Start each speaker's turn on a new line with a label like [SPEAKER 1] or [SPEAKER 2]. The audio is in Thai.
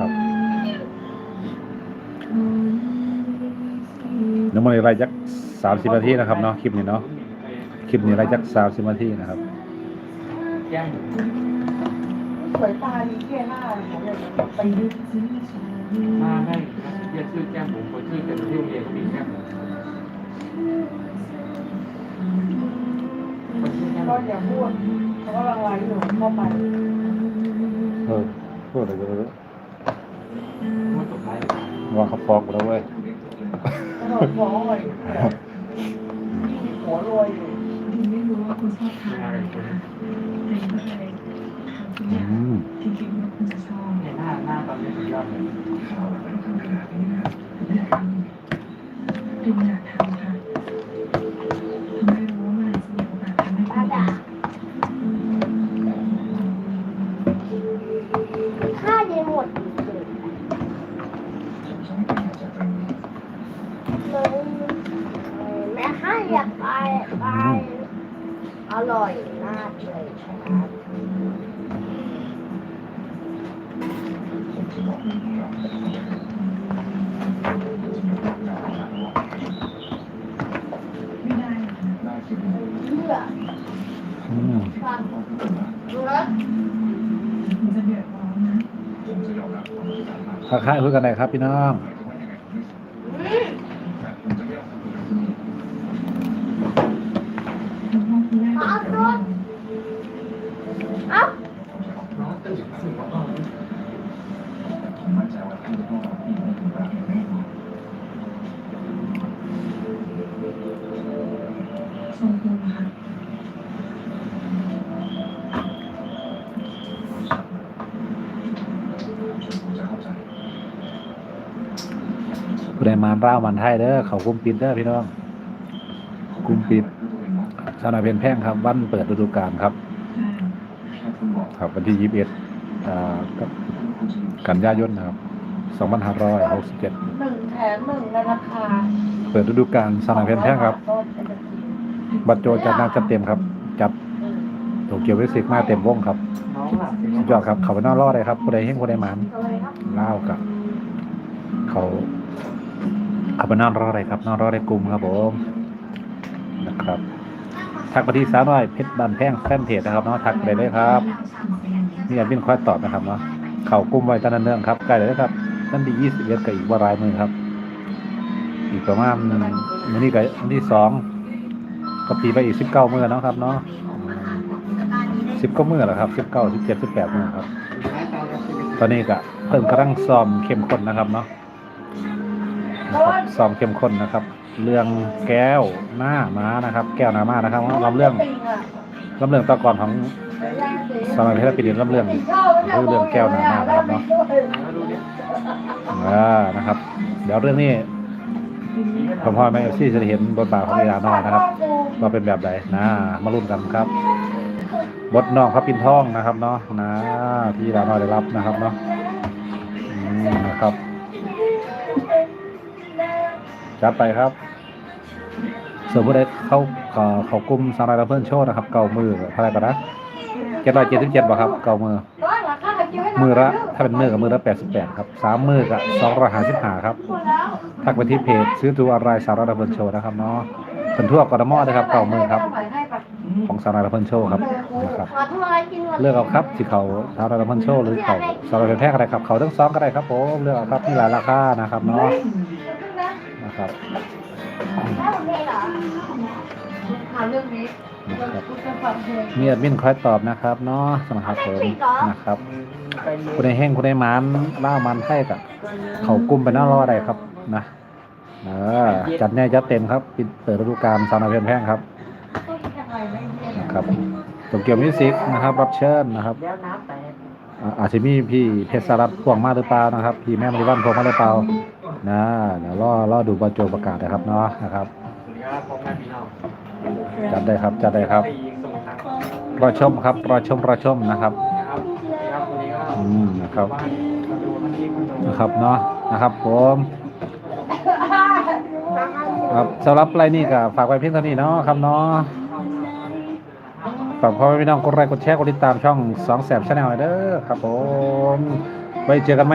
[SPEAKER 1] นะครับน้ำมันอะไรจักสามสิบนาทีนะครับเนาะคลิปนี้เนาะคลิปนี้อะไรจักสามสิบนาทีนะครับ
[SPEAKER 2] แก้ม
[SPEAKER 3] สวยตาดีเท่หน้าผมอยากจะไปดู
[SPEAKER 2] มาให้เรียกชื่อแก้มผมคนชื่อแก้มที่โรงเรียนก็มีแก้มผมคนชื่อแก้ม
[SPEAKER 3] ก็อย่าพูดเขาก็รังไว้อยู่เข้าไป
[SPEAKER 1] เออพูดอะไรกันเลางเขาฟ้องกูแล้วเว้ย
[SPEAKER 3] กระโดดฟ้องเลยหัวรวยอยู่
[SPEAKER 4] ไม่รู้ว่าคุณชอบทาน
[SPEAKER 2] มา
[SPEAKER 4] อะไร
[SPEAKER 2] กันคน
[SPEAKER 4] นะคะแต่ก็เลยทำทุกอย่าง
[SPEAKER 1] อืม
[SPEAKER 4] ที่คิดว่าคุณจะชอบ
[SPEAKER 2] ในหน้าหน้าตอนนี้สุดยอดเลย
[SPEAKER 4] ดูอยากทำค่ะ อ
[SPEAKER 5] ยากไปไปอร่อยมากเลยครับ
[SPEAKER 4] ไม่ได้นะคะ
[SPEAKER 5] เชื่อ
[SPEAKER 1] อืม
[SPEAKER 5] ฟังดูนะ
[SPEAKER 4] คุณจะเดือดร้อนนะ
[SPEAKER 1] ทักทายพูดกันไหนครับพี่น้อง
[SPEAKER 4] คุณพ่อคุณแม่
[SPEAKER 5] ขอโทษเอ้า
[SPEAKER 2] น้องตื่นสึกว่าต้อง
[SPEAKER 4] ทรงคุณนะคะ
[SPEAKER 1] ผู้ใดมาเล่ามันไทยเด้อเขากุมปิดเด้อพี่น้องกุมปิดสนาเพนแพ่งครับ วันเปิดฤดูกาลครับ
[SPEAKER 4] ค
[SPEAKER 1] รับวันที่ยี่สิบเอ็ด กันยายนนะครับสองพันห้าร้อยหกสิบเจ็ด
[SPEAKER 3] หนึ่งแถมหนึ่งในราคา
[SPEAKER 1] เปิดฤดูกาลสนามเพนแพ่งครับ บัตรโจจัดหนักจัดเต็มครับ จัดโตเกียววิสิกมาเต็มวงครับ
[SPEAKER 2] น้องหลับ
[SPEAKER 1] สุดยอดครับ เขาไปนอกรอดเลยครับผู้ใดเฮงผู้ใดหมัน
[SPEAKER 5] อะไรครับ
[SPEAKER 1] เล่าวกับ เขาเขาไปนอนรอดเลยครับ นอนรอดในกลุ่มครับผมนะครับทักไปที่สาวน้อยเพชรบันแพงแฟนเพจนะครับเนาะทักไปเลยครับ นี่แอดมินคอยตอบนะครับเนาะเข่ากลุ่มไว้ตอนนั้นเนื่องครับใกล้เลยครับนั่นดียี่สิบเอ็ดกับอีกว่ารายมือครับ อีกประมาณมือนี้กับวันที่สองก็ปีไปอีกสิบเก้ามือนะครับเนาะสิบก็มือแหละครับสิบเก้าสิบเจ็ดสิบแปดมือครับ ตอนนี้ก็เพิ่มกำลังซ้อมเข้มข้นนะครับเนาะซ้อมเข้มข้นนะครับ เรื่องแก้วหน้าม้านะครับ แก้วหน้าม้านะครับลำเรื่องลำเรื่องตะก่อนของ สมัยเพชรปิดินลำเรื่องคือเรื่องแก้วหน้าม้านะครับเนาะอ่านะครับ เดี๋ยวเรื่องนี้ผมพ่อแม่ซี่จะเห็นบทบาทของอีลาน้อยนะครับว่าเป็นแบบใดนนะมาลุ้นกันครับบทน้องพระปินทองนะครับเนาะนะที่อีลาน้อยได้รับนะครับเนาะนะครับจัดไปครับส่วนผู้ใดเข้าเขากลุ่มสารายรับเพื่อนโชว์นะครับ เก่ามือเท่าไรกันนะ จ็ดร้อยเจ็ดสิบเจ็ดบ่ครับเก่ามือ มือละถ้าเป็นมือกับมือละแปดสิบแปดครับสามมือกับสองร้อยห้าสิบห้าครับทักไปที่เพจซื้อตัวอะไรสารายรับเพื่อนโชว์นะครับเนาะเป็นทั่วกรมอนะครับเก่ามือครับ ของสารายรับเพื่อนโชว์ครับนะครับเลือกเอาครับที่เขาสารายรับเพื่อนโชว์หรือเขาสารายแพร่ก็ได้ครับเขาทั้งสองก็ได้ครับผมเลือกเอาครับมีหลายราคานะครับเนาะ ครับ
[SPEAKER 5] แล้วผมเลยเหรอ
[SPEAKER 3] หาเรื่องนี้
[SPEAKER 1] นะครับ
[SPEAKER 3] คุณจะฟังเพลง
[SPEAKER 1] มีแอดมินคอยตอบนะครับเนาะสมัครครับผมนะครับ
[SPEAKER 2] ไปมือ
[SPEAKER 1] คุณได้แห้งคุณได้หมันล่ามันไทยกับเขากลุ่มไปน่ารอได้ครับนะเออจัดแน่จัดเต็มครับปิดเปิดฤดูกาลสาวนาเพียนแพงครับนะครับโตเกียวมิวสิกนะครับ รับเชิญนะครับ
[SPEAKER 3] เดี๋ยวน้ำแตก
[SPEAKER 1] อ่าอาจจะมีพี่เพชรสารัตพ่วงมาหรือเปล่านะครับ พี่แม่มริวันพ่วงมาหรือเปล่า นะเดี๋ยวรอรอดูบอลโจประกาศนะครับเนาะนะครับ
[SPEAKER 2] สวัสดีครับพ่อแม่พี่น้อง
[SPEAKER 1] จัดได้ครับจัดได้ครับ
[SPEAKER 2] ไปยิงส่งทาง
[SPEAKER 1] รอชมครับรอชมรอชมนะครับ
[SPEAKER 2] ครับสวัสดีครับวันนี้ก็
[SPEAKER 1] อืมนะครับ
[SPEAKER 2] มาดูวันนี้มาดู
[SPEAKER 1] นะครับเนาะนะครับผมครับสำหรับไรายนี่ก็ฝากไว้เพียงเท่านี้เนาะครับเนาะฝากพ่อแม่พี่น้องกดไลค์กดแชร์กดติดตามช่องสองแสบชาแนลเด้อครับผมไว้เจอกันไหม